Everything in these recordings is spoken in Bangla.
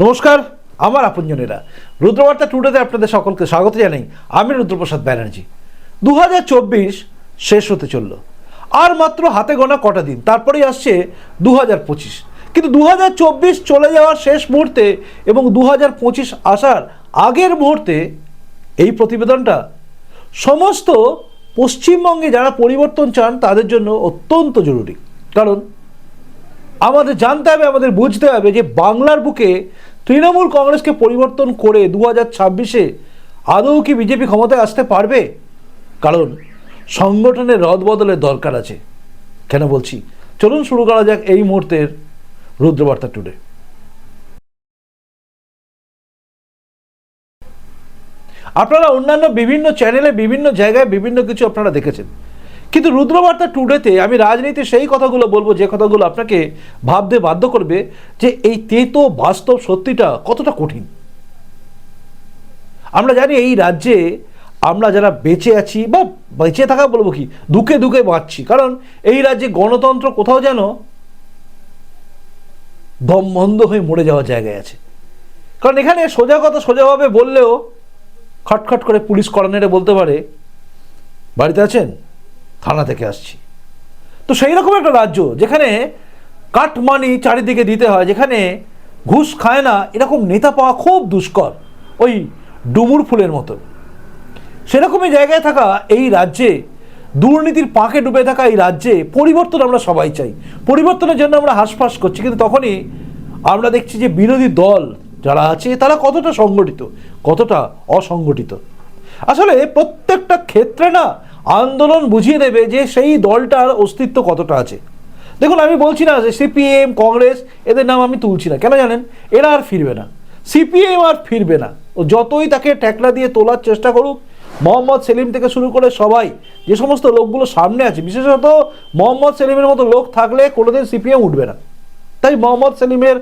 নমস্কার, আমার আপনজনেরা। রুদ্রবার্তা টুডেতে আপনাদের সকলকে স্বাগত জানাই। আমি রুদ্রপ্রসাদ ব্যানার্জি। দু হাজার চব্বিশ শেষ হতে চলল। আর মাত্র হাতে গোনা কটা দিন, তারপরেই আসছে দু পঁচিশ। কিন্তু দু হাজার চব্বিশ চলে যাওয়ার শেষ মুহূর্তে এবং দু পঁচিশ আসার আগের মুহূর্তে এই প্রতিবেদনটা সমস্ত পশ্চিমবঙ্গে যারা পরিবর্তন চান, তাদের জন্য অত্যন্ত জরুরি। কারণ আমাদের জানতে হবে, আমাদের বুঝতে হবে যে বাংলার বুকে তৃণমূল কংগ্রেসকে পরিবর্তন করে দু হাজার ছাব্বিশে আদৌ কি বিজেপি ক্ষমতায় আসতে পারবে? কারণ সংগঠনের রদবদলের দরকার আছে। কেন বলছি? চলুন শুরু করা যাক এই মুহূর্তের রুদ্রবার্তা টুডে। আপনারা অন্যান্য বিভিন্ন চ্যানেলে, বিভিন্ন জায়গায় বিভিন্ন কিছু আপনারা দেখেছেন। কিন্তু রুদ্রবার্তা টুডেতে আমি রাজনীতির সেই কথাগুলো বলব, যে কথাগুলো আপনাকে ভাবতে বাধ্য করবে, যে এই তেতো বাস্তব সত্যিটা কতটা কঠিন। আমরা জানি এই রাজ্যে আমরা যারা বেঁচে আছি বা বেঁচে থাকা বলব কি, দুঃখে দুঃখে বাঁচছি। কারণ এই রাজ্যে গণতন্ত্র কোথাও যেন দম বন্ধ হয়ে মরে যাওয়ার জায়গায় আছে। কারণ এখানে সোজা কথা সোজাভাবে বললেও খটখট করে পুলিশ কর্নারে বলতে পারে, বাড়িতে আছেন? থানা থেকে আসছি। তো সেই রকম একটা রাজ্য যেখানে কাটমানি চারিদিকে দিতে হয়, যেখানে ঘুষ খায় না, এরকম নেতা পাওয়া খুব দুষ্কর, ওই ডুমুর ফুলের মতো সেরকমই জায়গায় থাকা এই রাজ্যে, দুর্নীতির পাকে ডুবে থাকা এই রাজ্যে পরিবর্তন আমরা সবাই চাই। পরিবর্তনের জন্য আমরা হাসফাস করছি, কিন্তু তখনই আমরা দেখছি যে বিরোধী দল যারা আছে, তারা কতটা সংগঠিত, কতটা অসংগঠিত। আসলে প্রত্যেকটা ক্ষেত্রে না আন্দোলন বুঝিয়ে দেবে যে সেই দলটার অস্তিত্ব কতটা আছে। দেখুন, আমি বলছি না যে সিপিএম, কংগ্রেস, এদের নাম আমি তুলছি না। কেন জানেন? এরা আর ফিরবে না। সিপিএম আর ফিরবে না। ও যতই তাকে ট্যাকলা দিয়ে তোলার চেষ্টা করুক, মোহাম্মদ সেলিম থেকে শুরু করে সবাই, যে সমস্ত লোকগুলো সামনে আছে, বিশেষত মোহাম্মদ সেলিমের মতো লোক থাকলে কোনোদিন সিপিএম উঠবে না। তাই মোহাম্মদ সেলিমের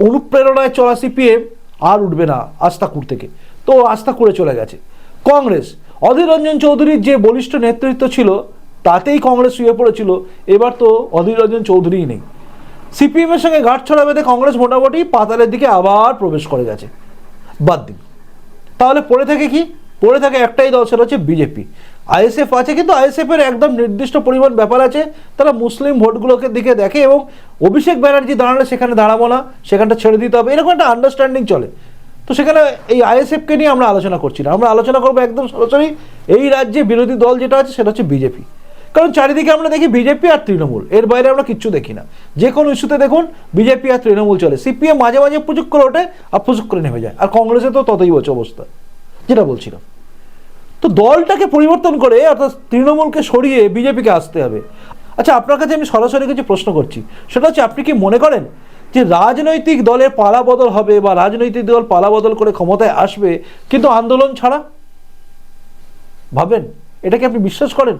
অনুপ্রেরণায় চলা সিপিএম আর উঠবে না আস্থা আস্তাকুর থেকে। তো আস্থা আস্তাকুরে চলে গেছে। কংগ্রেস অধীর রঞ্জন চৌধুরীর যে বলিষ্ঠ নেতৃত্ব ছিল, তাতেই কংগ্রেস শুয়ে পড়েছিল। এবার তো অধীর রঞ্জন চৌধুরীই নেই। সিপিএমের সঙ্গে গাঁট ছড়া বেঁধে কংগ্রেস মোটামুটি পাতালের দিকে আবার প্রবেশ করে গেছে। বাদ দিন। তাহলে পড়ে থাকে কি? পড়ে থাকে একটাই দল, সেটা হচ্ছে বিজেপি। আইএসএফ আছে, কিন্তু আইএসএফ এর একদম নির্দিষ্ট পরিমাণ ব্যাপার আছে। তারা মুসলিম ভোটগুলোকে দিকে দেখে এবং অভিষেক ব্যানার্জি দাঁড়ালে সেখানে দাঁড়াবো না, সেখানটা ছেড়ে দিতে হবে। এরকম একটা আন্ডারস্ট্যান্ডিং চলে। তো সেখানে এই আইএসএফকে নিয়ে আমরা আলোচনা করছি না। আমরা আলোচনা করব একদম সরাসরি এই রাজ্যে বিরোধী দল যেটা আছে সেটা হচ্ছে বিজেপি। কারণ চারিদিকে আমরা দেখি বিজেপি আর তৃণমূল, এর বাইরে আমরা কিচ্ছু দেখি না। যে কোনো ইস্যুতে দেখুন, বিজেপি আর তৃণমূল চলে। সিপিএম মাঝে মাঝে পুজুক করে ওঠে আর পুজুক করে নেমে যায়। আর কংগ্রেসে তো ততই হচ্ছে অবস্থা, যেটা বলছিলাম। তো দলটাকে পরিবর্তন করে অর্থাৎ তৃণমূলকে সরিয়ে বিজেপিকে আসতে হবে। আচ্ছা আপনার কাছে আমি সরাসরি কিছু প্রশ্ন করছি। সেটা হচ্ছে, আপনি কি মনে করেন যে রাজনৈতিক দলের পালা বদল হবে বা রাজনৈতিক দল পালা বদল করে ক্ষমতায় আসবে, কিন্তু আন্দোলন ছাড়া? ভাবেন? এটা কি আপনি বিশ্বাস করেন?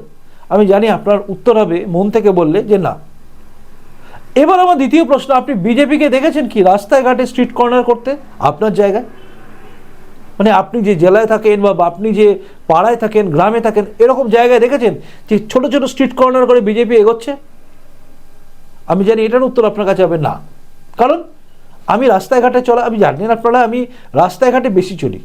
আমি জানি আপনার উত্তর হবে, মন থেকে বললে যে না। এবার আমার দ্বিতীয় প্রশ্ন, আপনি বিজেপিকে দেখেছেন কি রাস্তায় ঘাটে স্ট্রিট কর্নার করতে? আপনার জায়গায়? মানে আপনি যে জেলায় থাকেন বা আপনি যে পাড়ায় থাকেন, গ্রামে থাকেন, এরকম জায়গায় দেখেছেন যে ছোট ছোট স্ট্রিট কর্নার করে বিজেপি এগোচ্ছে? আমি জানি এটার উত্তর আপনার কাছে হবে না। কারণ আমি রাস্তায় ঘাটে চলা, আমি জানেন আপনারা, আমি রাস্তায় ঘাটে বেশি চলি।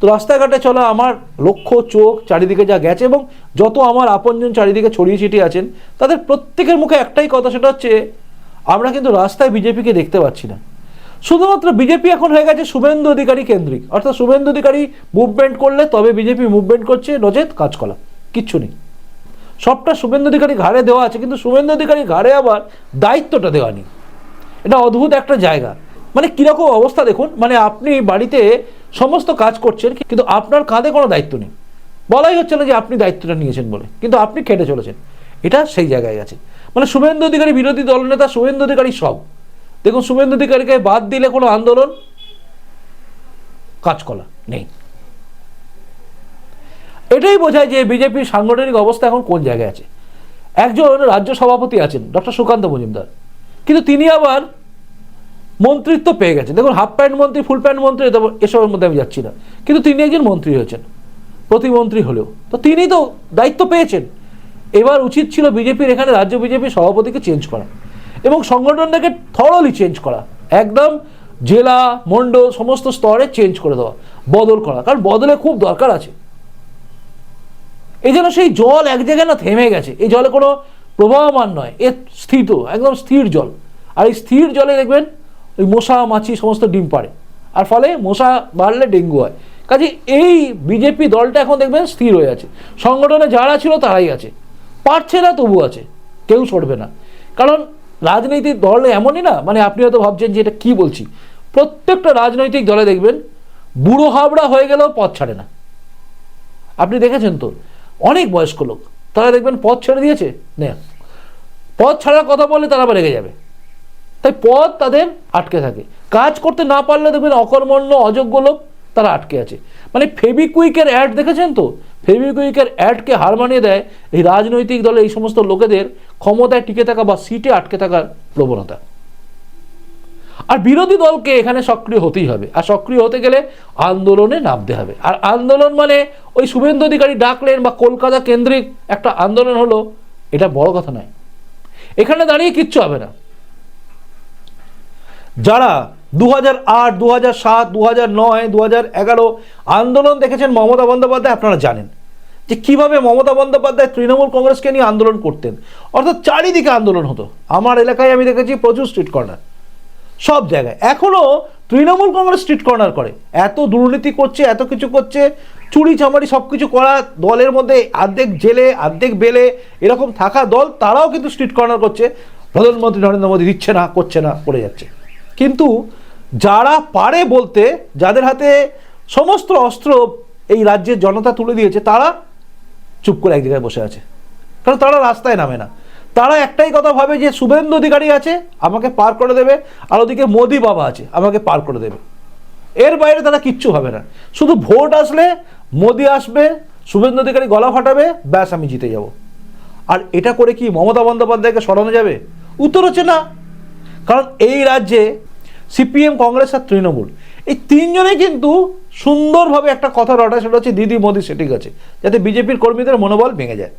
তো রাস্তায় ঘাটে চলা আমার লক্ষ্য, চোখ চারিদিকে যা গেছে এবং যত আমার আপনজন চারিদিকে ছড়িয়ে ছিটিয়ে আছেন, তাদের প্রত্যেকের মুখে একটাই কথা, সেটা হচ্ছে আমরা কিন্তু রাস্তায় বিজেপিকে দেখতে পাচ্ছি না। শুধুমাত্র বিজেপি এখন হয়ে গেছে শুভেন্দু অধিকারী কেন্দ্রিক। অর্থাৎ শুভেন্দু অধিকারী মুভমেন্ট করলে তবে বিজেপি মুভমেন্ট করছে, নচেত কাজকলা কিচ্ছু নেই। সবটা শুভেন্দু অধিকারী ঘাড়ে দেওয়া আছে, কিন্তু শুভেন্দু অধিকারী ঘাড়ে আবার দায়িত্বটা দেওয়া নেই। এটা অদ্ভুত একটা জায়গা। মানে কীরকম অবস্থা দেখুন মানে আপনি বাড়িতে সমস্ত কাজ করছেন, কিন্তু আপনার কাঁধে কোনো দায়িত্ব নেই। বলাই হচ্ছে না যে আপনি দায়িত্বটা নিয়েছেন বলে, কিন্তু আপনি খেটে চলেছেন। এটা সেই জায়গায় আছে। মানে শুভেন্দু অধিকারী, বিরোধী দলনেতা, শুভেন্দু অধিকারী সব। দেখুন, শুভেন্দু অধিকারীকে বাদ দিলে কোনো আন্দোলন, কাজকলা নেই। এটাই বোঝায় যে বিজেপির সাংগঠনিক অবস্থা এখন কোন জায়গায় আছে। একজন রাজ্য সভাপতি আছেন, ডক্টর সুকান্ত মজুমদার। কিন্তু তিনি আবার মন্ত্রিত্ব পেয়ে গেছেন। দেখুন হাফ প্যান্ট মন্ত্রী ফুল প্যান্ট মন্ত্রী এসবের মধ্যে আমি যাচ্ছি না। কিন্তু তিনি একজন মন্ত্রী হয়েছেন, প্রতিমন্ত্রী হলেও। তো তিনি তো দায়িত্ব পেয়েছেন। এবার উচিত ছিল বিজেপির এখানে রাজ্য বিজেপির সভাপতিকে চেঞ্জ করা এবং সংগঠনটাকে থরলি চেঞ্জ করা। একদম জেলা, মণ্ডল, সমস্ত স্তরে চেঞ্জ করে দেওয়া, বদল করা। কারণ বদলে খুব দরকার আছে। এই জন্য সেই জল এক জায়গায় না থেমে গেছে। এই জলে কোনো প্রবাহমান নয় এ স্থিত, একদম স্থির জল। আর এই স্থির জলে দেখবেন, ওই মশা, মাছি সমস্ত ডিম পাড়ে। আর ফলে মশা বাড়লে ডেঙ্গু হয়। কাজে এই বিজেপি দলটা এখন দেখবেন স্থির হয়ে আছে। সংগঠনে যারা ছিল তারাই আছে। পারছে না, তবু আছে। কেউ সরবে না। কারণ রাজনৈতিক দল এমনই না মানে আপনি হয়তো ভাবছেন যে এটা কী বলছি। প্রত্যেকটা রাজনৈতিক দলে দেখবেন, বুড়ো হাবড়া হয়ে গেলেও পথ ছাড়ে না। আপনি দেখেছেন তো? অনেক বয়স্ক লোক। তারা দেখবেন পথ ছেড়ে দিয়েছে? না। পথ ছাড়ার কথা বললে তারা আবার রেগে যাবে। তাই পথ তাদের আটকে থাকে। কাজ করতে না পারলে দেখবেন অকর্মণ্য, অযোগ্য লোক তারা আটকে আছে। মানে ফেবিকুইকের অ্যাড দেখেছেন তো? ফেবিকুইকের অ্যাডকে হার মানিয়ে দেয় এই রাজনৈতিক দলে এই সমস্ত লোকেদের ক্ষমতায় টিকে থাকা বা সিটে আটকে থাকার প্রবণতা। আর বিরোধী দলকে এখানে সক্রিয় হতেই হবে। আর সক্রিয় হতে গেলে আন্দোলনে নামতে হবে। আর আন্দোলন মানে ওই শুভেন্দু অধিকারী ডাকলেন বা কলকাতা কেন্দ্রিক একটা আন্দোলন হলো, এটা বড় কথা নয়। এখানে দাঁড়িয়ে কিচ্ছু হবে না। যারা দু হাজার আট দু হাজার সাত দু হাজার নয় দু হাজার এগারো আন্দোলন দেখেছেন মমতা বন্দ্যোপাধ্যায়, আপনারা জানেন। যে কীভাবে মমতা বন্দ্যোপাধ্যায় তৃণমূল কংগ্রেসকে নিয়ে আন্দোলন করতেন। অর্থাৎ চারিদিকে আন্দোলন হতো। আমার এলাকায় আমি দেখেছি প্রচুর স্ট্রিট কর্নার। সব জায়গায়। এখনও তৃণমূল কংগ্রেস স্ট্রিট কর্নার করে। এত দুর্নীতি করছে, এত কিছু করছে, চুরি চামারি সব কিছু করা দলের মধ্যে অর্ধেক জেলে, অর্ধেক বেলে এরকম থাকা দল, তারাও কিন্তু স্ট্রিট কর্নার করছে। প্রধানমন্ত্রী নরেন্দ্র মোদী দিচ্ছে না, করছে না, করে যাচ্ছে। কিন্তু যারা পারে বলতে, যাদের হাতে সমস্ত অস্ত্র এই রাজ্যের জনতা তুলে দিয়েছে, তারা চুপ করে এক জায়গায় বসে আছে। কারণ তারা রাস্তায় নামে না। তারা একটাই কথা ভাবে যে শুভেন্দু অধিকারী আছে, আমাকে পার করে দেবে, আর ওদিকে মোদি বাবা আছে, আমাকে পার করে দেবে। এর বাইরে তারা কিচ্ছু হবে না। শুধু ভোট আসলে মোদি আসবে, শুভেন্দু অধিকারী গলা ফাটাবে, ব্যাস আমি জিতে যাব। আর এটা করে কি মমতা বন্দ্যোপাধ্যায়কে সরানো যাবে? উত্তর হচ্ছে না। কারণ এই রাজ্যে সিপিএম, কংগ্রেস আর তৃণমূল, এই তিনজনেই কিন্তু সুন্দরভাবে একটা কথা রটা সেটা হচ্ছে দিদি, মোদি সেটি গেছে যাতে বিজেপির কর্মীদের মনোবল ভেঙে যায়।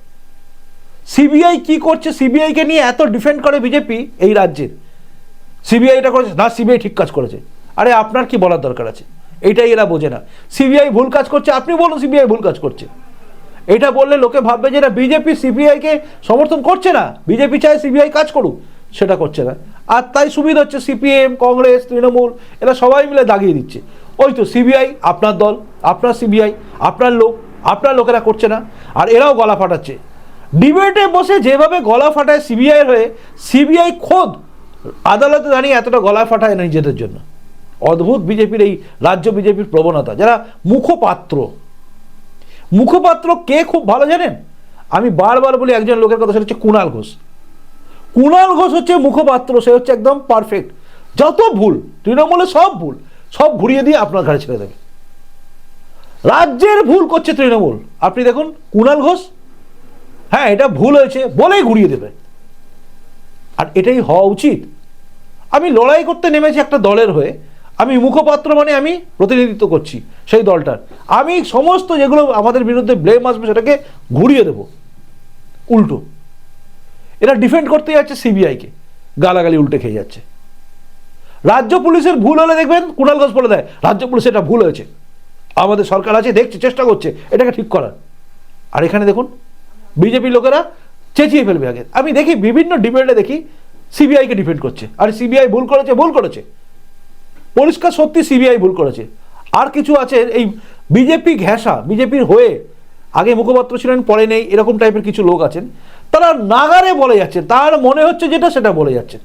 সিবিআই কি করছে? সিবিআইকে নিয়ে এত ডিফেন্ড করে বিজেপি এই রাজ্যের? সিবিআই এটা করেছে? না, সিবিআই ঠিক কাজ করেছে। আরে আপনার কি বলার দরকার আছে? এইটাই এরা বোঝে না। সিবিআই ভুল কাজ করছে, আপনি বলুন সিবিআই ভুল কাজ করছে। এটা বললে লোকে ভাববে যে না, বিজেপি সিবিআইকে সমর্থন করছে না? বিজেপি চায় সিবিআই কাজ করুক, সেটা করছে না। আর তাই সুবিধা হচ্ছে সিপিএম, কংগ্রেস, তৃণমূল, এরা সবাই মিলে দাগিয়ে দিচ্ছে। ওই তো সিবিআই, আপনার দল, আপনার সিবিআই, আপনার লোক, আপনার লোকেরা করছে না। আর এরাও গলা ফাটাচ্ছে। ডিবেটে বসে যেভাবে গলা ফাটায় সিবিআই হয়ে, সিবিআই খোদ আদালতে দাঁড়িয়ে এতটা গলা ফাটায় না নিজেদের জন্য। অদ্ভুত বিজেপির এই রাজ্য বিজেপির প্রবণতা। যারা মুখপাত্র মুখপাত্র কে খুব ভালো জানেন? আমি বারবার বলি একজন লোকের কথা, সেটা হচ্ছে কুণাল ঘোষ। কুণাল ঘোষ হচ্ছে মুখপাত্র, সে হচ্ছে একদম পারফেক্ট যত ভুল, তৃণমূলে সব ভুল, সব ঘুরিয়ে দিয়ে আপনার ঘাড়ে ছেড়ে দেবে রাজ্যের ভুল করছে তৃণমূল। আপনি দেখুন কুণাল ঘোষ হ্যাঁ এটা ভুল হয়েছে বলেই ঘুরিয়ে দেবে। আর এটাই হওয়া উচিত। আমি লড়াই করতে নেমেছি একটা দলের হয়ে। আমি মুখপাত্র মানে আমি প্রতিনিধিত্ব করছি সেই দলটার। আমি সমস্ত যেগুলো আমাদের বিরুদ্ধে ব্লেম আসবে সেটাকে ঘুরিয়ে দেব। উল্টো। এরা ডিফেন্ড করতে যাচ্ছে সিবিআইকে গালাগালি উল্টে খেয়ে যাচ্ছে। রাজ্য পুলিশের ভুল হলে দেখবেন কুণাল ঘোষ বলে দেয়, রাজ্য পুলিশ এটা ভুল হয়েছে। আমাদের সরকার আছে, দেখছে, চেষ্টা করছে, এটাকে ঠিক করার। আর এখানে দেখুন বিজেপি লোকেরা চেঁচিয়ে ফেলবে আগে। আমি দেখি বিভিন্ন ডিবেটে দেখি সিবিআইকে ডিফেন্ড করছে। আর সিবিআই ভুল করেছে ভুল করেছে। পরিষ্কার সত্যি সিবিআই ভুল করেছে। আর কিছু আছে, এই বিজেপি ঘেঁষা বিজেপির হয়ে আগে মুখপাত্র ছিলেন, পরে নেই, এরকম টাইপের কিছু লোক আছেন। তারা নাগারে বলে যাচ্ছেন, তার মনে হচ্ছে যেটা সেটা বলে যাচ্ছেন।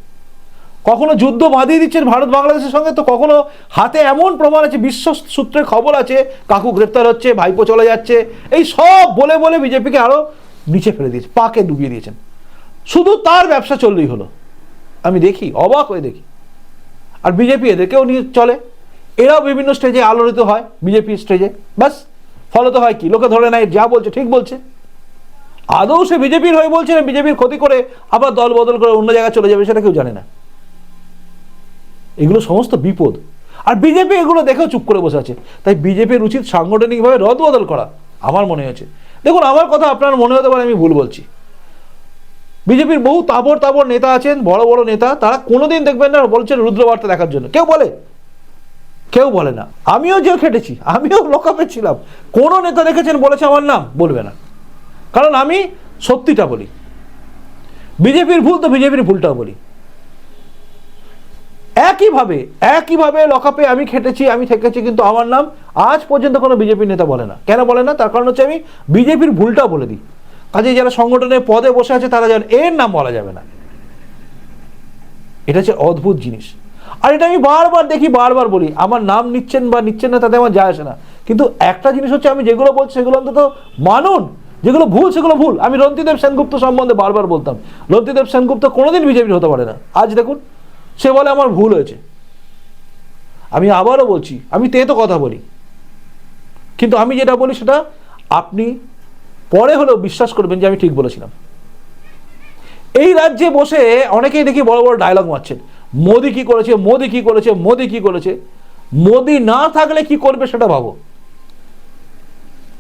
কখনো যুদ্ধ বাঁধিয়ে দিচ্ছেন ভারত বাংলাদেশের সঙ্গে, তো কখনো হাতে এমন প্রমাণ আছে, বিশ্ব সূত্রে খবর আছে, কাকু গ্রেপ্তার হচ্ছে, ভাইপো চলে যাচ্ছে। এই সব বলে বলে বিজেপিকে আরও নিচে ফেলে দিয়েছে, পাকে ডুবিয়ে দিয়েছেন। শুধু তার ব্যবসা চললেই হলো। আমি দেখি, অবাক হয়ে দেখি। আর বিজেপি এদেরকেও নিয়ে চলে। এরাও বিভিন্ন স্টেজে আলোড়িত হয় বিজেপি স্টেজে বাস ফলত হয় কি? লোকে ধরে নেয়, যা বলছে ঠিক বলছে। আদৌ সে বিজেপির হয়ে বলছে না বিজেপির ক্ষতি করে আবার দল বদল করে অন্য জায়গায় চলে যাবে, সেটা কেউ জানে না। এগুলো সমস্ত বিপদ। আর বিজেপি এগুলো দেখেও চুপ করে বসে আছে। তাই বিজেপির উচিত সাংগঠনিকভাবে রদ বদল করা, আমার মনে হয়েছে। দেখুন, আমার কথা আপনার মনে হতে পারে আমি ভুল বলছি। বিজেপির বহু তাবর তাবর নেতা আছেন, বড় বড় নেতা, তারা কোনোদিন দেখবেন না বলছেন রুদ্রবার্তা দেখার জন্য। কেউ বলে? কেউ বলে না। আমিও যে খেটেছি, আমিও লোকাপে ছিলাম। কোনো নেতা দেখেছেন বলেছে আমার নাম? বলবে না। কারণ আমি সত্যিটা বলি। বিজেপির ভুল তো বিজেপির ভুলটাও বলি। একইভাবে একইভাবে লকাপে আমি খেটেছি, আমি থেকেছি, কিন্তু আমার নাম আজ পর্যন্ত কোনো বিজেপি নেতা বলে না। কেন বলে না? তার কারণ হচ্ছে আমি বিজেপির ভুলটাও বলে দিই। কাজে যারা সংগঠনের পদে বসে আছে, তারা যেন এর নাম বলা যাবে না। এটা হচ্ছে অদ্ভুত জিনিস। আর এটা আমি বারবার দেখি, বারবার বলি, আমার নাম নিচ্ছেন বা নিচ্ছেন না, তাতে আমার যায় আসে না। কিন্তু একটা জিনিস হচ্ছে, আমি যেগুলো বলছি, সেগুলো অন্তত মানুন। যেগুলো ভুল, সেগুলো ভুল। আমি রন্তিদেব সেনগুপ্ত সম্বন্ধে বারবার বলতাম। রন্তিদেব সেনগুপ্ত কোনোদিন বিজেপির হতে পারে না। আজ দেখুন সে বলে আমার ভুল হয়েছে। আমি আবারও বলছি, আমি তেতো কথা বলি। কিন্তু আমি যেটা বলি সেটা আপনি পরে হলেও বিশ্বাস করবেন যে আমি ঠিক বলেছিলাম। এই রাজ্যে বসে অনেকেই দেখি বড় বড় ডায়লগ মারছেন। মোদি কি করেছে, মোদি কি করেছে, মোদি কি করেছে। মোদি না থাকলে কি করবে সেটা ভাবো।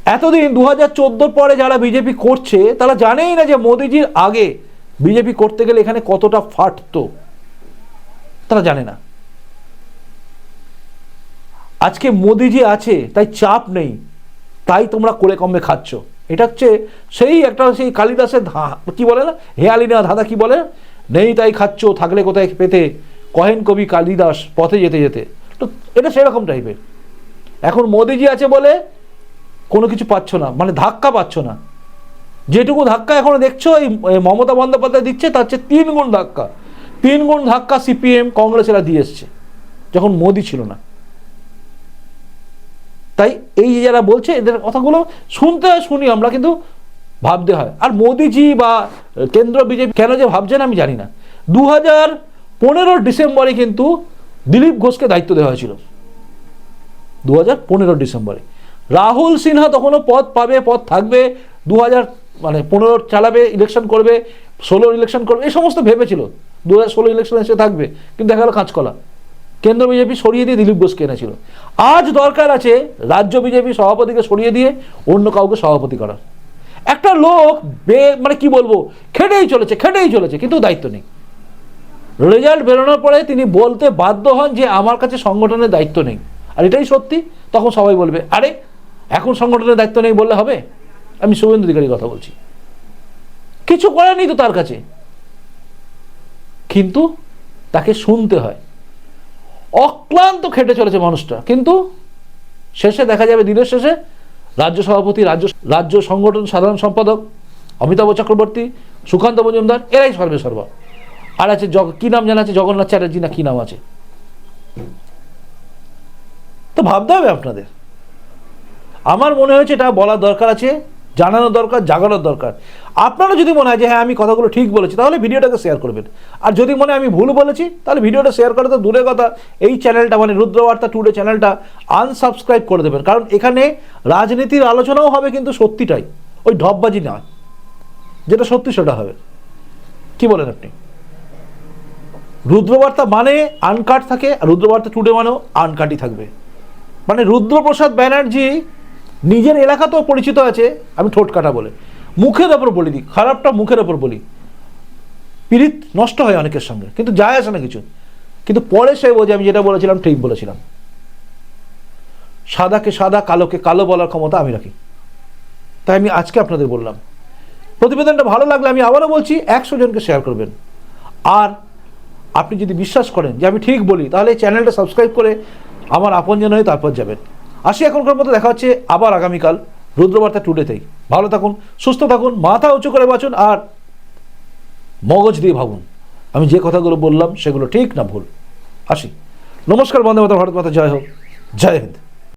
এতদিন দু হাজার পরে যারা বিজেপি করছে, তারা জানেই না যে মোদিজির আগে বিজেপি করতে গেলে এখানে কতটা ফাটতো। তারা জানে না। আজকে মোদিজি আছে, তাই চাপ নেই। তাই তোমরা করে কমে খাচ্ছ। এটা হচ্ছে সেই একটা সেই কালিদাসের ধা- কি বলে না? হেয়ালি না ধাঁধা কি বলে? নেই তাই খাচ্ছ, থাকলে কোথায় পেতে? কহেন কবি কালিদাস, পথে যেতে যেতে। তো এটা সেরকম টাইপের। এখন মোদিজি আছে বলে কোনো কিছু পাচ্ছ না মানে ধাক্কা পাচ্ছ না। যেটুকু ধাক্কা এখন দেখছ, এই মমতা বন্দ্যোপাধ্যায় দিচ্ছে, তার হচ্ছে তিন গুণ ধাক্কা। তিন গুণ ধাক্কা সিপিএম কংগ্রেসেরা দিয়ে এসছে, যখন মোদি ছিল না। তাই এই যে যারা বলছে, এদের কথাগুলো শুনতে হয়, শুনি আমরা, কিন্তু ভাবতে হয়। আর মোদিজি বা কেন্দ্র বিজেপি কেন যে ভাবছেন আমি জানি না। দু হাজার পনেরোর ডিসেম্বরে কিন্তু দিলীপ ঘোষকে দায়িত্ব দেওয়া হয়েছিল। দু হাজার পনেরো ডিসেম্বরে। রাহুল সিনহা তখনও পদ পাবে, পদ থাকবে দু হাজার মানে পনেরো চালাবে ইলেকশন করবে ষোলোর ইলেকশন করবে, এই সমস্ত ভেবেছিল। দু হাজার ষোলো ইলেকশন এসে থাকবে, কিন্তু দেখা গেল কাঁচকলা। কেন্দ্র বিজেপি সরিয়ে দিয়ে দিলীপ ঘোষকে এনেছিল। আজ দরকার আছে রাজ্য বিজেপি সভাপতিকে সরিয়ে দিয়ে অন্য কাউকে সভাপতি করার। একটা লোক বে মানে কি বলব, খেটেই চলেছে খেটেই চলেছে, কিন্তু দায়িত্ব নেই। রেজাল্ট বেরোনোর পরে তিনি বলতে বাধ্য হন যে আমার কাছে সংগঠনের দায়িত্ব নেই। আর এটাই সত্যি, তখন সবাই বলবে, আরে, এখন সংগঠনের দায়িত্ব নেই বললে হবে? আমি শুভেন্দু অধিকারীর কথা বলছি। কিছু করার নেই তো তার কাছে। কিন্তু তাকে শুনতে হয়। অক্লান্ত খেটে চলেছে মানুষটা। কিন্তু শেষে দেখা যাবে দিনের শেষে রাজ্য সভাপতি, রাজ্য রাজ্য সংগঠন সাধারণ সম্পাদক অমিতাভ চক্রবর্তী, সুকান্ত মজুমদার, এরাই সর্বে সর্বা। আর আছে জগ, কী নাম জানা আছে? জগন্নাথ চ্যাটার্জি না কী নাম আছে? তো ভাবতে হবে আপনাদের। আমার মনে হয়েছে এটা বলার দরকার আছে, জানানোর দরকার, জাগানোর দরকার। আপনারও যদি মনে হয় যে হ্যাঁ আমি কথাগুলো ঠিক বলেছি, তাহলে ভিডিওটাকে শেয়ার করবেন। আর যদি মনে আমি ভুল বলেছি, তাহলে ভিডিওটা শেয়ার করে তো দূরের কথা। এই চ্যানেলটা মানে রুদ্রবার্তা টুডে চ্যানেলটা আনসাবস্ক্রাইব করে দেবেন। কারণ এখানে রাজনীতির আলোচনাও হবে কিন্তু সত্যিটাই। ওই ঢপবাজি নয়। যেটা সত্যি সেটা হবে। কি বলেন আপনি? রুদ্রবার্তা মানে আনকাট থাকে, আর রুদ্রবার্তা টুডে মানেও আনকাটই থাকবে। মানে রুদ্রপ্রসাদ ব্যানার্জি নিজের এলাকাতেও পরিচিত আছে, আমি ঠোঁট কাটা বলে। মুখের ওপর বলি দিই খারাপটা মুখের ওপর বলি। পীড়িত নষ্ট হয় অনেকের সঙ্গে, কিন্তু যায় আসে না কিছু। কিন্তু পরে সে বোঝে আমি যেটা বলেছিলাম, ঠিক বলেছিলাম। সাদাকে সাদা, কালোকে কালো বলার ক্ষমতা আমি রাখি। তাই আমি আজকে আপনাদের বললাম। প্রতিবেদনটা ভালো লাগলে আমি আবারও বলছি, একশো জনকে শেয়ার করবেন। আর আপনি যদি বিশ্বাস করেন যে আমি ঠিক বলি, তাহলে এই চ্যানেলটা সাবস্ক্রাইব করে আমার আপনজন হয়ে তারপর যাবেন। আসি এখনকার মতো, দেখা হচ্ছে আবার আগামীকাল, রুদ্রবার্তা টুডেতেই ভালো থাকুন, সুস্থ থাকুন, মাথা উঁচু করে বাঁচুন আর মগজ দিয়ে ভাবুন। আমি যে কথাগুলো বললাম সেগুলো ঠিক না ভুল। আসি। নমস্কার বন্দে মাতা ভারত মাতা, জয় হোক। জয় হিন্দ।